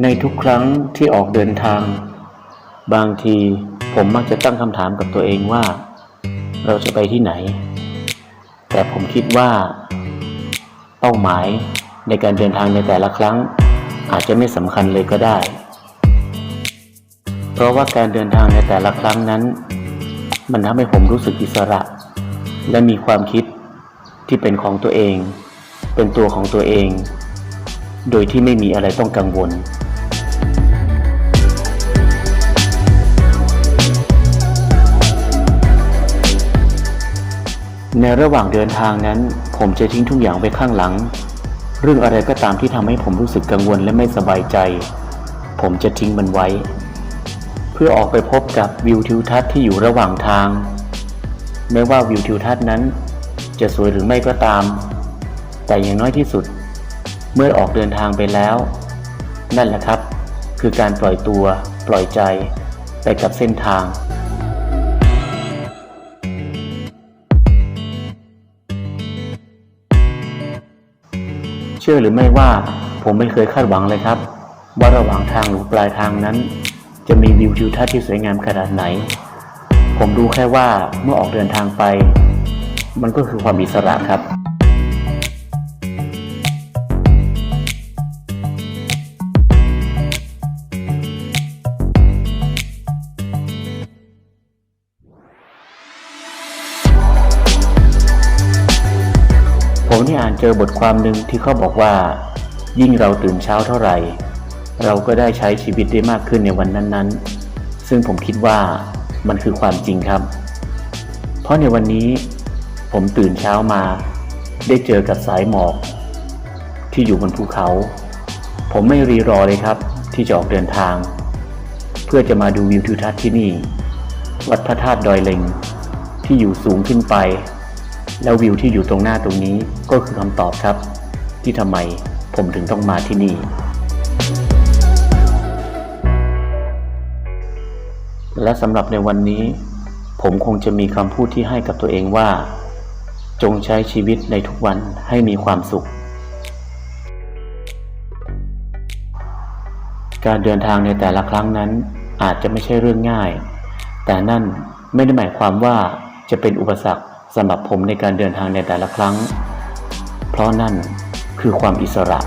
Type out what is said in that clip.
ในทุกครั้งที่ออกเดินทาง บางทีผมมักจะตั้งคำถามกับตัวเองว่า เราจะไปที่ไหน แต่ผมคิดว่า เป้าหมายในการเดินทางในแต่ละครั้ง อาจจะไม่สำคัญเลยก็ได้ เพราะว่าการเดินทางในแต่ละครั้งนั้น มันทำให้ผมรู้สึกอิสระ และมีความคิดที่เป็นของตัวเอง เป็นตัวของตัวเองโดยที่ไม่มีอะไรต้องกังวล ในระหว่างเดินทางนั้น ผมจะทิ้งทุกอย่างไว้ข้างหลัง เรื่องอะไรก็ตามที่ทำให้ผมรู้สึกกังวลและไม่สบายใจ ผมจะทิ้งมันไว้ เพื่อออกไปพบกับวิวทิวทัศน์ที่อยู่ระหว่างทางไม่ว่าวิวทิวทัศน์นั้น จะสวยหรือไม่ก็ตาม แต่อย่างน้อยที่สุด เมื่อออกเดินทางไปแล้ว นั่นแหละครับ คือการปล่อยตัว ปล่อยใจ ไปกับเส้นทาง เชื่อหรือไม่ว่าผมไม่เคยคาดหวังเลยครับ ว่าระหว่างทางหรือปลายทางนั้น จะมีวิวทิวทัศน์ที่สวยงามขนาดไหน ผมรู้แค่ว่าเมื่อออกเดินทางไป มันก็คือความอิสระครับ ผมที่อ่านเจอบทความหนึ่งที่เขาบอกว่า ยิ่งเราตื่นเช้าเท่าไหร่ เราก็ได้ใช้ชีวิตได้มากขึ้นในวันนั้นๆ ซึ่งผมคิดว่ามันคือความจริงครับ เพราะในวันนี้ผมตื่นเช้ามา ได้เจอกับสายหมอก ที่อยู่บนภูเขา ผมไม่รีรอเลยครับ ที่จะออกเดินทาง เพื่อจะมาดูวิวทิวทัศน์ที่นี่ วัดพระธาตุดอยเล็ง ที่อยู่สูงขึ้นไป แล้ววิวที่อยู่ตรงหน้าตรงนี้ก็คือคำตอบครับ ที่ทำไมผมถึงต้องมาที่นี่ และสำหรับในวันนี้ ผมคงจะมีคำพูดที่ให้กับตัวเองว่า จงใช้ชีวิตในทุกวันให้มีความสุข การเดินทางในแต่ละครั้งนั้นอาจจะไม่ใช่เรื่องง่าย แต่นั่นไม่ได้หมายความว่าจะเป็นอุปสรรค สำหรับผมในการเดินทางในแต่ละครั้ง เพราะนั่นคือความอิสระ